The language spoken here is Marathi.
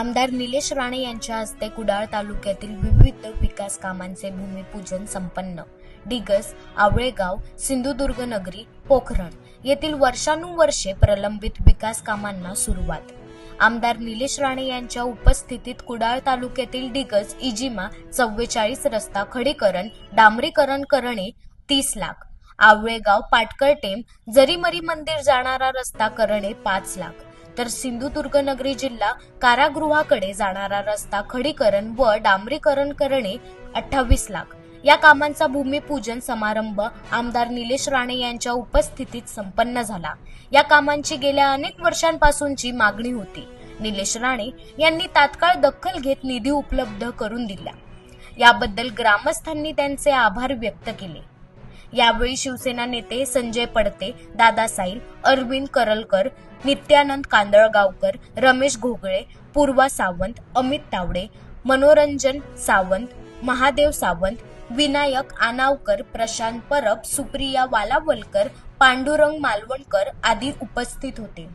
आमदार निलेश राणे यांच्या हस्ते कुडाळ तालुक्यातील विविध विकास कामांचे भूमिपूजन संपन्न. डिगस आवळेगाव सिंधुदुर्ग नगरी पोखरण येथील वर्षानुवर्षे प्रलंबित विकास कामांना सुरुवात. आमदार निलेश राणे यांच्या उपस्थितीत कुडाळ तालुक्यातील डिगस इजिमा चव्वेचाळीस रस्ता खडीकरण डांबरीकरण करणे तीस लाख. आवळेगाव पाटकर टेम जरीमरी मंदिर जाणारा रस्ता करणे पाच लाख. तर सिंधुदुर्ग नगरी जिल्हा कारागृहाकडे जाणारा रस्ता खडीकरण व डांबरीकरण करणे अठ्ठावीस लाख. या कामांचा भूमिपूजन समारंभ आमदार निलेश राणे यांच्या उपस्थितीत संपन्न झाला. या कामांची गेल्या अनेक वर्षांपासूनची मागणी होती. निलेश राणे यांनी तात्काळ दखल घेत निधी उपलब्ध करून दिला. याबद्दल ग्रामस्थांनी त्यांचे आभार व्यक्त केले. यावेळी शिवसेना नेते संजय पडते दादासाईल अरविंद करलकर नित्यानंद कांदळगावकर रमेश घोगळे पूर्वा सावंत अमित तावडे मनोरंजन सावंत महादेव सावंत विनायक आनावकर प्रशांत परब सुप्रिया वालावलकर पांडुरंग मालवणकर आदी उपस्थित होते.